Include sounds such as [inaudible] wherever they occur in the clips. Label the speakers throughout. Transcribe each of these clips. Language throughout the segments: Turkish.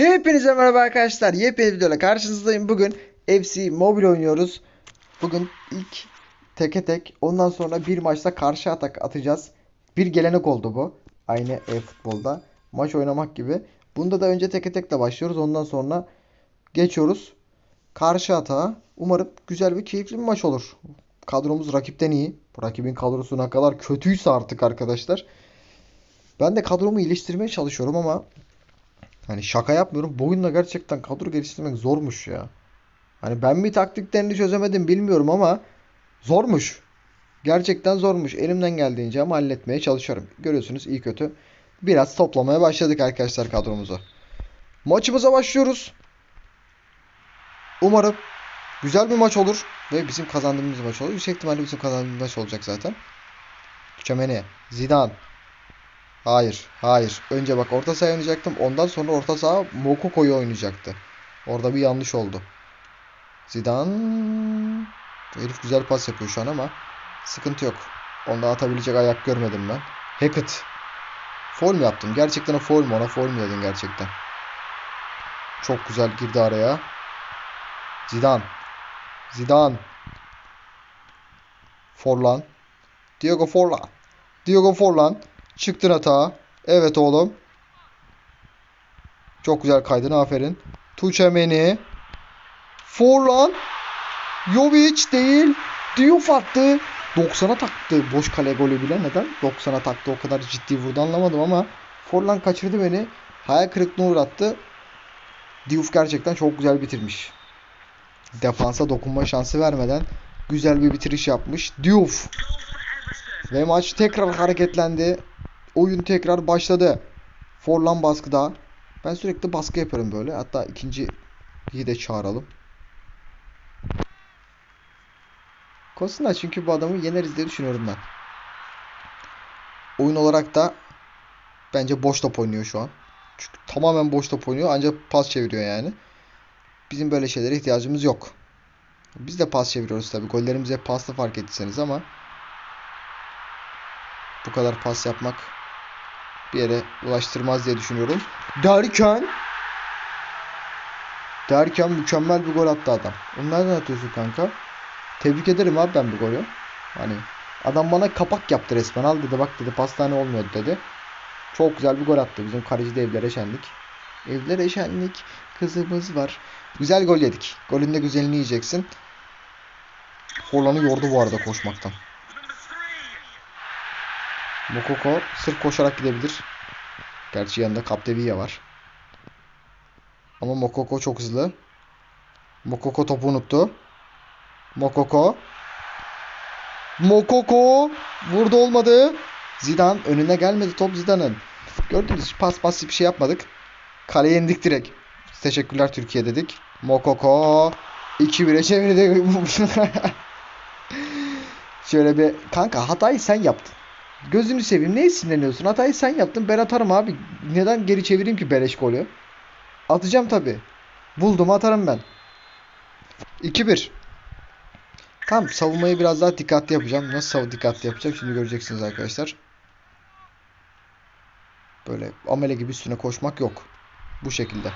Speaker 1: Hepinize merhaba arkadaşlar. Yepyeni videoyla karşınızdayım. Bugün FC Mobile oynuyoruz. Bugün ilk teke tek ondan sonra bir maçta karşı atak atacağız. Bir gelenek oldu bu. Aynı e-futbolda. Maç oynamak gibi. Bunda da önce teke tekle başlıyoruz. Ondan sonra geçiyoruz. Karşı atağa. Umarım güzel ve keyifli bir maç olur. Kadromuz rakipten iyi. Rakibin kadrosu ne kadar kötüyse artık arkadaşlar. Ben de kadromu iyileştirmeye çalışıyorum ama Hani şaka yapmıyorum. Bu oyunda gerçekten kadro geliştirmek zormuş ya. Hani ben mi taktiklerini çözemedim bilmiyorum ama zormuş. Gerçekten zormuş. Elimden geldiğince ama halletmeye çalışıyorum. Görüyorsunuz iyi kötü. Biraz toplamaya başladık arkadaşlar kadromuzu. Maçımıza başlıyoruz. Umarım güzel bir maç olur. Ve bizim kazandığımız maç olur. Yüksek ihtimalle bizim kazandığımız maç olacak zaten. Çömeni, Zidane, Hayır, hayır. Önce bak orta saha oynayacaktım. Ondan sonra orta saha Mokoko'yu oynayacaktı. Orada bir yanlış oldu. Zidane herif güzel pas yapıyor şu an ama sıkıntı yok. Onda atabilecek ayak görmedim ben. Hackett. Foul mu yaptım? Gerçekten foul mu? Ona foul mu dedin gerçekten? Çok güzel girdi araya. Zidane. Zidane. Forlan. Diego Forlan. Diego Forlan. Çıktın hata. Evet oğlum. Çok güzel kaydın aferin. Tuğçemeni. Forlan. Jovic değil. Diouf attı. 90'a taktı. Boş kale golü bile. Neden? 90'a taktı. O kadar ciddi vurdu anlamadım ama Forlan kaçırdı beni. Hayal kırıklığına uğrattı. Diouf gerçekten çok güzel bitirmiş. Defansa dokunma şansı vermeden güzel bir bitiriş yapmış. Diouf. Ve maç tekrar hareketlendi. Oyun tekrar başladı. Forlan baskıda. Ben sürekli baskı yapıyorum böyle. Hatta ikinciyi de çağıralım. Kosunlar çünkü bu adamı yeneriz diye düşünüyorum ben. Oyun olarak da bence boş top oynuyor şu an. Çünkü tamamen boş top oynuyor ancak pas çeviriyor yani. Bizim böyle şeylere ihtiyacımız yok. Biz de pas çeviriyoruz tabii. Gollerimiz hep paslı fark ettiyseniz ama bu kadar pas yapmak bir yere ulaştırmaz diye düşünüyorum. Derken derken mükemmel bir gol attı adam. Onu nereden atıyorsun kanka? Tebrik ederim abi ben bu golü. Hani adam bana kapak yaptı resmen. Al dedi bak dedi pastane olmuyordu dedi. Çok güzel bir gol attı. Bizim kaleci de evlere şenlik. Evlere şenlik. Kızımız var. Güzel gol yedik. Golün de güzelini yiyeceksin. Forlan'ı yordu bu arada koşmaktan. Mokoko sırf koşarak gidebilir. Gerçi yanında Capdevia var. Ama Mokoko çok hızlı. Mokoko topu unuttu. Mokoko. Mokoko. Vurdu olmadı. Zidane önüne gelmedi top Zidane'ın. Gördünüz pas pas bir şey yapmadık. Kaleye indik direkt. Teşekkürler Türkiye dedik. Mokoko 2-1'e çevirdi. [laughs] Şöyle bir kanka hatayı sen yaptın. Gözünü seveyim. Neye sinirleniyorsun? Hatayı sen yaptın. Ben atarım abi. Neden geri çevireyim ki beleş golü? Atacağım tabi. Buldum atarım ben. 2-1. Tamam savunmayı biraz daha dikkatli yapacağım. Nasıl sav dikkatli yapacağım şimdi göreceksiniz arkadaşlar. Böyle amele gibi üstüne koşmak yok. Bu şekilde.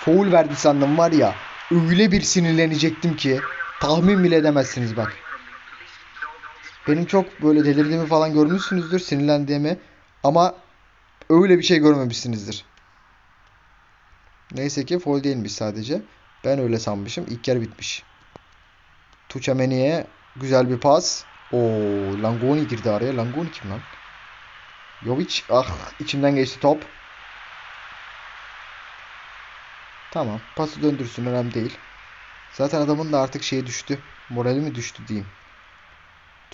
Speaker 1: Foul verdi sandım var ya. Öyle bir sinirlenecektim ki. Tahmin bile edemezsiniz bak. Benim çok böyle delirdiğimi falan görmüşsünüzdür, sinirlendiğimi. Ama öyle bir şey görmemişsinizdir. Neyse ki foul değilmiş sadece. Ben öyle sanmışım. İlk yer bitmiş. Tuçameni'ye güzel bir pas. O Langoni girdi araya. Langoni kim lan? Jovic. Ah içimden geçti top. Tamam. Pası döndürsün. Önemli değil. Zaten adamın da artık şeyi düştü. Morali mi düştü diyeyim.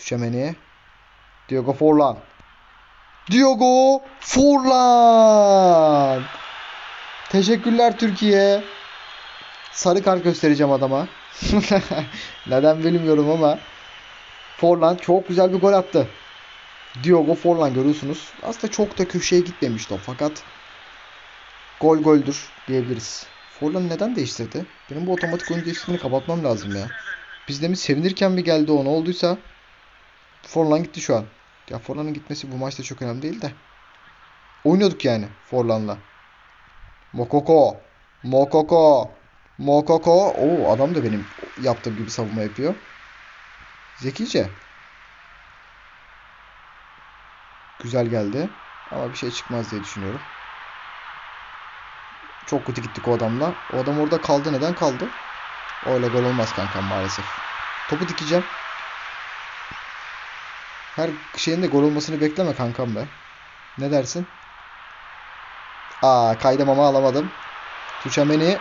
Speaker 1: Tüşemeni. Diogo Forlan. Diogo Forlan. Teşekkürler Türkiye. Sarı kart göstereceğim adama. [laughs] Neden bilmiyorum ama Forlan çok güzel bir gol attı. Diogo Forlan görüyorsunuz. Aslında çok da köşeye gitmemiş top fakat gol goldür diyebiliriz. Forlan neden değiştirdi? Benim bu otomatik oyun değiştirmeni kapatmam lazım ya. Biz demin sevinirken bir geldi o ne olduysa Forlan gitti şu an. Ya Forlan'ın gitmesi bu maçta çok önemli değil de. Oynuyorduk yani Forlan'la. Mokoko. Mokoko. Mokoko. Oo adam da benim yaptığım gibi savunma yapıyor. Zekice. Güzel geldi. Ama bir şey çıkmaz diye düşünüyorum. Çok kötü gittik o adamla. O adam orada kaldı. Neden kaldı? Öyle gol olmaz kankam maalesef. Topu dikeceğim. Her şeyin de gol olmasını bekleme kankam be. Ne dersin? Aa kaydım ama alamadım. Tuşameni.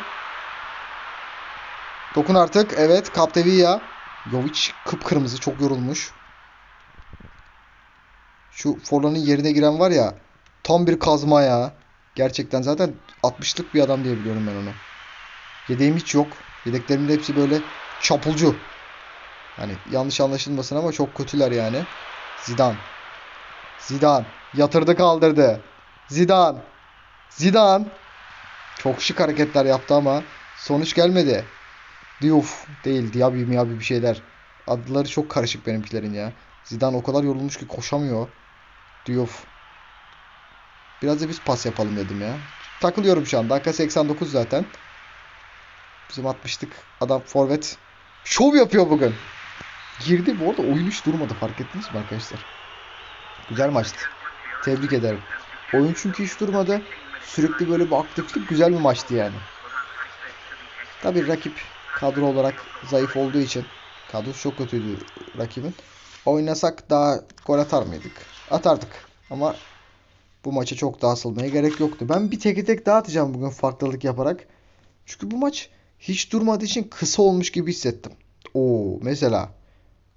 Speaker 1: Dokun artık. Evet Capdevia. Jovic kıpkırmızı çok yorulmuş. Şu Forlan'ın yerine giren var ya tam bir kazma ya. Gerçekten zaten 60'lık bir adam diye biliyorum ben onu. Yedeğim hiç yok. Yedeklerimin de hepsi böyle çapulcu. Hani yanlış anlaşılmasın ama çok kötüler yani. Zidane. Zidane. Yatırdı kaldırdı. Zidane. Zidane. Çok şık hareketler yaptı ama sonuç gelmedi. Diouf değil. Diaby Miaby bir şeyler. Adları çok karışık benimkilerin ya. Zidane o kadar yorulmuş ki koşamıyor. Diouf. Biraz da biz pas yapalım dedim ya. Takılıyorum şu an. Dakika 89 zaten. Bizim 60'lık adam forvet. Şov yapıyor bugün. Girdi bu arada oyun hiç durmadı fark ettiniz mi arkadaşlar? Güzel maçtı. Tebrik ederim. Oyun çünkü hiç durmadı. Sürekli böyle bir aktiflik güzel bir maçtı yani. Tabii rakip kadro olarak zayıf olduğu için kadrosu çok kötüydü rakibin. Oynasak daha gol atar mıydık? Atardık. Ama bu maça çok daha asılmaya gerek yoktu. Ben bir tek tek daha atacağım bugün farklılık yaparak. Çünkü bu maç hiç durmadığı için kısa olmuş gibi hissettim. Oo mesela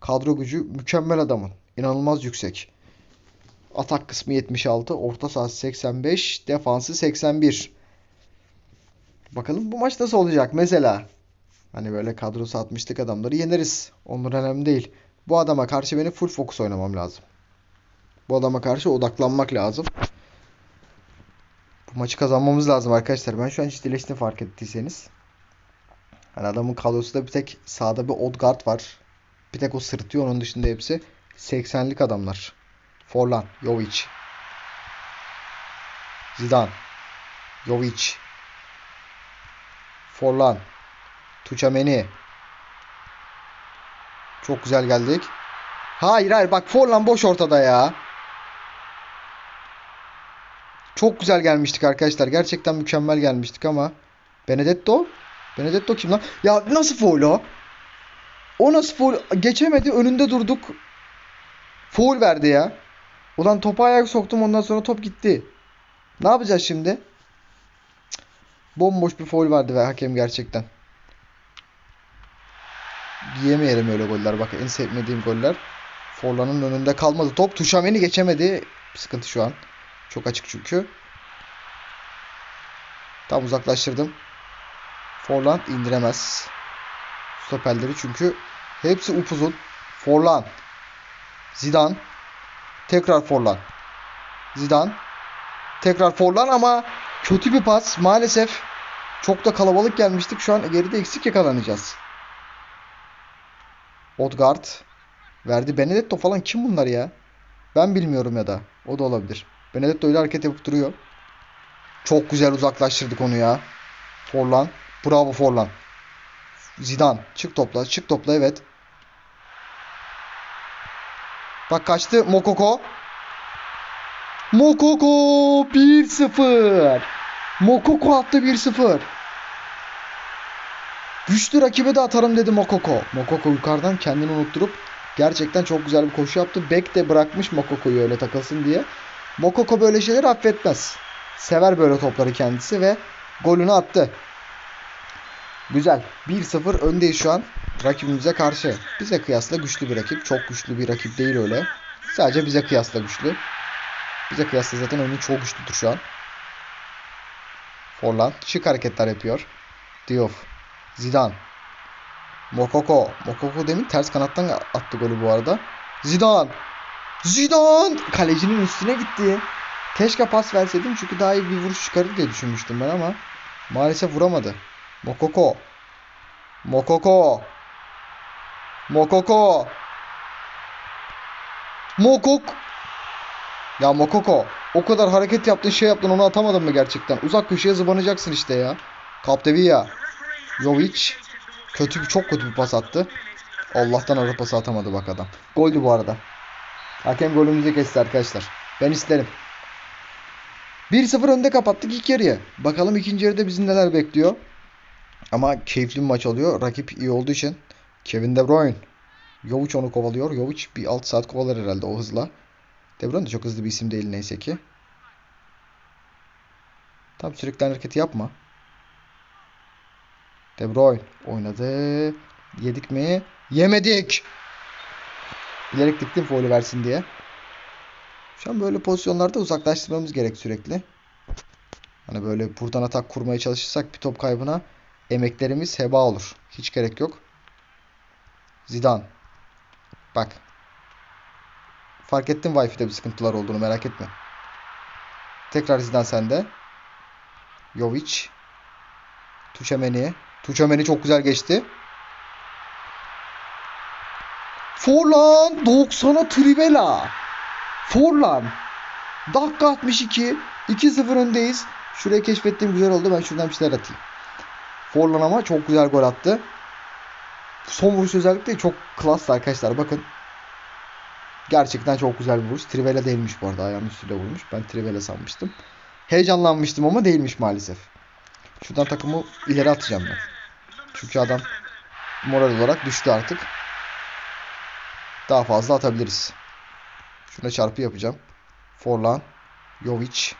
Speaker 1: kadro gücü mükemmel adamın. İnanılmaz yüksek. Atak kısmı 76, orta sahası 85, defansı 81. Bakalım bu maç nasıl olacak mesela? Hani böyle kadrosu 60'lık adamları yeneriz. Onlar önemli değil. Bu adama karşı benim full fokus oynamam lazım. Bu adama karşı odaklanmak lazım. Bu maçı kazanmamız lazım arkadaşlar. Ben şu an ciddileştiğini fark ettiyseniz. Hani adamın kadrosunda bir tek sağda bir Odegaard var. Bir tek o sırıtıyor. Onun dışında hepsi 80'lik adamlar. Forlan, Jovic. Zidane. Jovic. Forlan. Tuçameni. Çok güzel geldik. Hayır hayır bak Forlan boş ortada ya. Çok güzel gelmiştik arkadaşlar. Gerçekten mükemmel gelmiştik ama Benedetto? Benedetto kim lan? Ya nasıl foul o? O nasıl foul? Geçemedi. Önünde durduk. Foul verdi ya. Ulan topa ayak soktum ondan sonra top gitti. Ne yapacağız şimdi? Bomboş bir foul vardı ve hakem gerçekten. Yiyemeyelim öyle goller. Bak en sevmediğim goller. Forlan'ın önünde kalmadı. Top Tuşameni geçemedi. Sıkıntı şu an. Çok açık çünkü. Tam uzaklaştırdım. Forlan indiremez. Stoperleri çünkü hepsi upuzun. Forlan. Zidane. Tekrar Forlan. Zidane. Tekrar Forlan ama kötü bir pas maalesef. Çok da kalabalık gelmiştik. Şu an geride eksik yakalanacağız. Odegaard. Verdi. Benedetto falan kim bunlar ya? Ben bilmiyorum ya da. O da olabilir. Benedetto öyle hareket yapıp duruyor. Çok güzel uzaklaştırdık onu ya. Forlan. Bravo Forlan. Zidane. Çık topla. Çık topla evet. Bak kaçtı Mokoko. Mokoko 1-0. Mokoko attı 1-0. Güçlü rakibe de atarım dedi Mokoko. Mokoko yukarıdan kendini unutturup gerçekten çok güzel bir koşu yaptı. Bek de bırakmış Mokoko'yu öyle takılsın diye. Mokoko böyle şeyler affetmez. Sever böyle topları kendisi ve golünü attı. Güzel. 1-0 öndeyiz şu an rakibimize karşı. Bize kıyasla güçlü bir rakip. Çok güçlü bir rakip değil öyle. Sadece bize kıyasla güçlü. Bize kıyasla zaten oyunu çok güçlüdür şu an. Forlan şık hareketler yapıyor. Diouf. Zidane. Mokoko. Mokoko demin ters kanattan attı golü bu arada. Zidane. Zidane. Kalecinin üstüne gitti. Keşke pas verseydim çünkü daha iyi bir vuruş çıkarır diye düşünmüştüm ben ama maalesef vuramadı. Mokoko. Mokoko. Mokoko. Mokok. Ya Mokoko. O kadar hareket yaptın şey yaptın onu atamadın mı gerçekten? Uzak köşeye zıbanacaksın işte ya. Capdevia. Jovic. Kötü bir çok kötü bir pas attı. Allah'tan ara pası atamadı bak adam. Goldü bu arada. Hakem golümüzü kesti arkadaşlar. Ben isterim. 1-0 önde kapattık ilk yarıya. Bakalım ikinci yarıda bizi neler bekliyor. Ama keyifli bir maç oluyor. Rakip iyi olduğu için. Kevin De Bruyne. Jovic onu kovalıyor. Jovic bir 6 saat kovalar herhalde o hızla. De Bruyne de çok hızlı bir isim değil neyse ki. Tam sürekli hareketi yapma. De Bruyne oynadı. Yedik mi? Yemedik. Bilerek diktim faulü versin diye. Şu an böyle pozisyonlarda uzaklaştırmamız gerek sürekli. Hani böyle buradan atak kurmaya çalışırsak bir top kaybına emeklerimiz heba olur. Hiç gerek yok. Zidane. Bak. Fark ettim Wi-Fi'de bir sıkıntılar olduğunu merak etme. Tekrar Zidane sende. Jovic. Tuşameni. Tuşameni çok güzel geçti. Forlan 90'a Trivela. Forlan. Dakika 62. 2-0 öndeyiz. Şurayı keşfettiğim güzel oldu. Ben şuradan bir şeyler atayım. Forlan ama çok güzel gol attı. Son vuruş özellikle çok klas arkadaşlar. Bakın. Gerçekten çok güzel bir vuruş. Trivela değilmiş bu arada. Ayağının üstüyle vurmuş. Ben Trivela sanmıştım. Heyecanlanmıştım ama değilmiş maalesef. Şuradan takımı ileri atacağım ben. Çünkü adam moral olarak düştü artık. Daha fazla atabiliriz. Şuna çarpı yapacağım. Forlan. Jovic.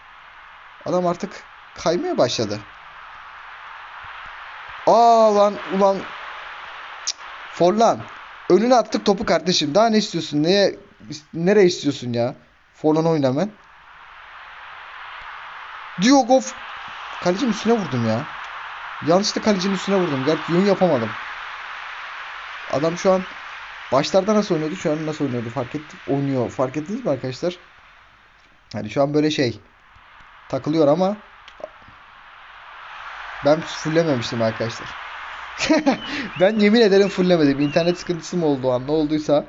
Speaker 1: Adam artık kaymaya başladı. Aa lan ulan. Forlan. Önüne attık topu kardeşim. Daha ne istiyorsun? Neye nereye istiyorsun ya? Forlan oyna hemen. Diogo Kalecinin üstüne vurdum ya. Yanlışlıkla kalecinin üstüne vurdum. Gerçi yön yapamadım. Adam şu an başlarda nasıl oynuyordu? Şu an nasıl oynuyordu? Fark ettik. Oynuyor. Fark ettiniz mi arkadaşlar? Hani şu an böyle şey takılıyor ama ben fullememiştim arkadaşlar. [laughs] ben yemin ederim fullemedim. İnternet sıkıntısı mı oldu an? Ne olduysa.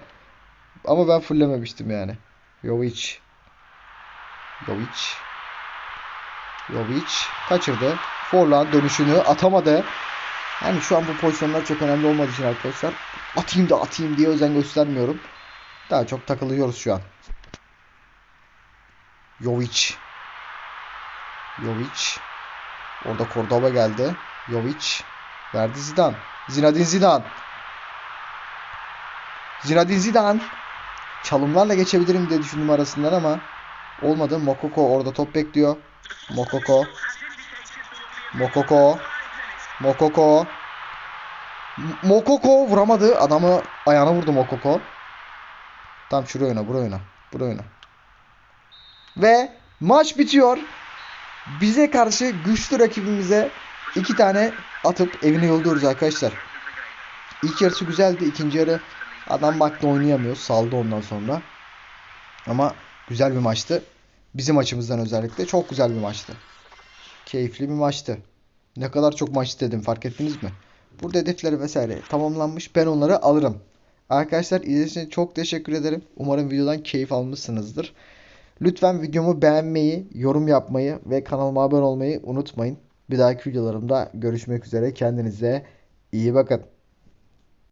Speaker 1: Ama ben fullememiştim yani. Jovic. Jovic. Jovic kaçırdı. Forlan dönüşünü atamadı. Yani şu an bu pozisyonlar çok önemli olmadığı için arkadaşlar atayım da atayım diye özen göstermiyorum. Daha çok takılıyoruz şu an. Jovic. Jovic. Orada Cordoba geldi. Jovic. Verdi Zidane. Zinedine Zidane. Zinedine Zidane. Çalımlarla geçebilirim diye düşündüm arasından ama olmadı. Mokoko orada top bekliyor. Mokoko. Mokoko. Mokoko. Mokoko vuramadı. Adamı ayağına vurdu Mokoko. Tam şuraya oyna, buraya oyna. Buraya oyna. Ve maç bitiyor. Bize karşı güçlü rakibimize iki tane atıp evine yolluyoruz arkadaşlar. İlk yarısı güzeldi. İkinci yarı adam baktı oynayamıyor. Saldı ondan sonra. Ama güzel bir maçtı. Bizim açımızdan özellikle çok güzel bir maçtı. Keyifli bir maçtı. Ne kadar çok maç istedim fark ettiniz mi? Burada hedefleri vesaire tamamlanmış. Ben onları alırım. Arkadaşlar izlediğiniz için çok teşekkür ederim. Umarım videodan keyif almışsınızdır. Lütfen videomu beğenmeyi, yorum yapmayı ve kanalıma abone olmayı unutmayın. Bir dahaki videolarımda görüşmek üzere. Kendinize iyi bakın.